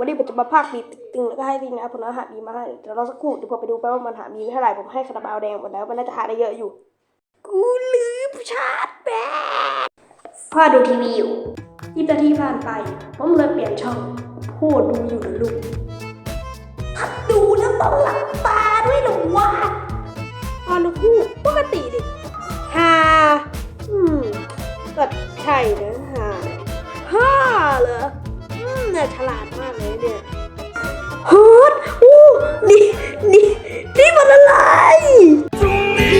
วันนี้ผมจะมาพากบีตึงแล้วก็ให้ทีมงานผมเอาหาบีมาให้เดี๋ยวรอสักครู่เดี๋ยวผมไปดูไปว่ามันหาบีเท่าไหร่ผมให้คาราบาวแดงหมดแล้วมันน่าจะหาได้เยอะอยู่ กูลืมชาร์จแบตพ่อดูทีวีอยู่ยี่นาทีผ่านไปผมเลยเปลี่ยนช่องพูดดูอยู่นะลูกถ้าดูแล้วต้องหลับตาด้วยหรอวะพ่อลูกคู่ปกติดิฮาอืมก็ใช่นะฮาฮ่าเหรอ เนี่ยฉลาดมากเลยเนี่ยฮูดอู้นี่นี่นี่มันอะไรพรุ่งนี้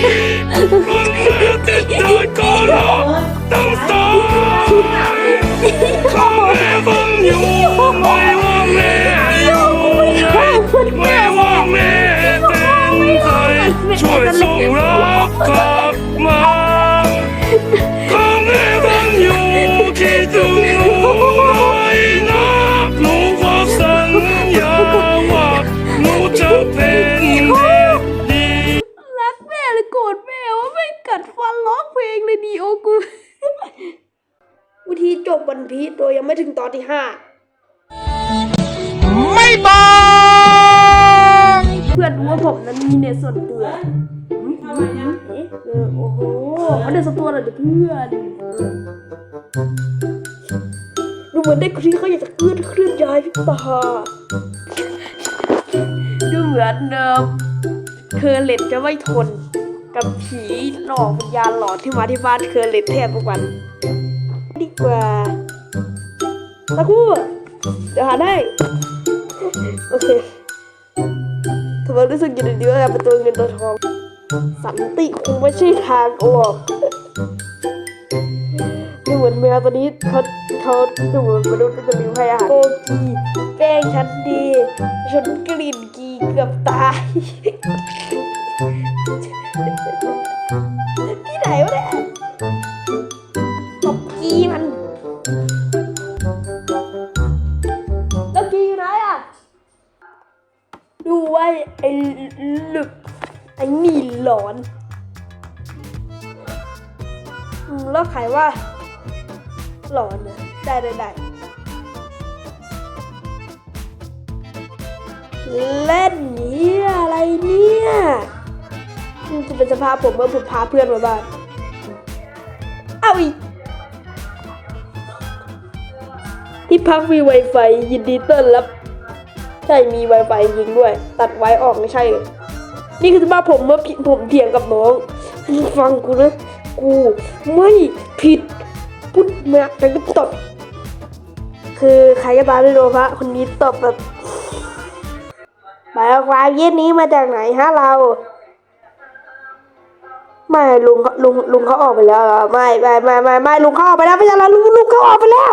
มึงจะโดนโกหกต้องตายขอให้มึงอยู่ไม่ว่าแม่อยู่ไม่ว่าแม่เป็นใครช่วยส่งรักกัน องเพลงเลยดีโอกูวิธีจบวันพีชโดยยังไม่ถึงตอนที่ห้าไม่บอกเพื่อนรู้ว่าผมนั้นมีเน็ตส่วนตัวหืมหืมหืมเอ๊ะเออโอ้โหเขาเน็ตส่วนตัวเหรอเดี๋ยวเพื่อนดูเหมือนเด็กคนนี้เขาอยากจะเคลื่อนเคลื่อนย้ายพี่ตาดูเหมือนเดิมเคอร์เลตจะไม่ทน กับผีหลอกวิญญาณหลอนที่มาที่บ้านเคอร์เลตแทบทุกวัน ดีกว่าตะกู้เดี๋ยวหาได้ โอเคทำไมรู้สึกยู่ดีว่าเป็นตัวเงินตัวทอง สันติคงไม่ใช่ทางออกดูเหมือนแมวตัวนี้เขาเขาดูเหมือนมนุษย์จะมีพยาหารโอกีแกล้งฉันดี ฉันกลิ่นกีเกือบตาย ที่ไหนวะเนี่ยตบกีมันแล้วกีอยู่ไหนอะ ดูไว้ไอ้ลึกไอ้นี่หลอนอืมแล้วใครว่า หลอนนะได้ได้ได้เล่นเนี่ยอะไรเนี่ย จะเป็นสภาพผมเมื่อผมพาเพื่อนมาบ้านเอาอีกที่พักมี Wi-Fi ยินดีต้อนรับ ใช่มี Wi-Fi ยิงด้วย ตัดไว้ออกไม่ใช่ นี่คือสภาพผมเมื่อผิดผมเถียงกับน้องฟังกูนะกูไม่ผิดพุทธแม่แต่ก็ตบคือใครก็ตามที่โดนพระคนนี้ตบแบบหมายความเย็นนี้มาจากไหนฮะเรา ไม่ลุงเขาลุงลุงเขาออกไปแล้วเหรอไม่ไม่ไม่ไม่ไม่ลุงเขาออกไปแล้วไม่ใช่แล้วลุงลุงเขาออกไปแล้ว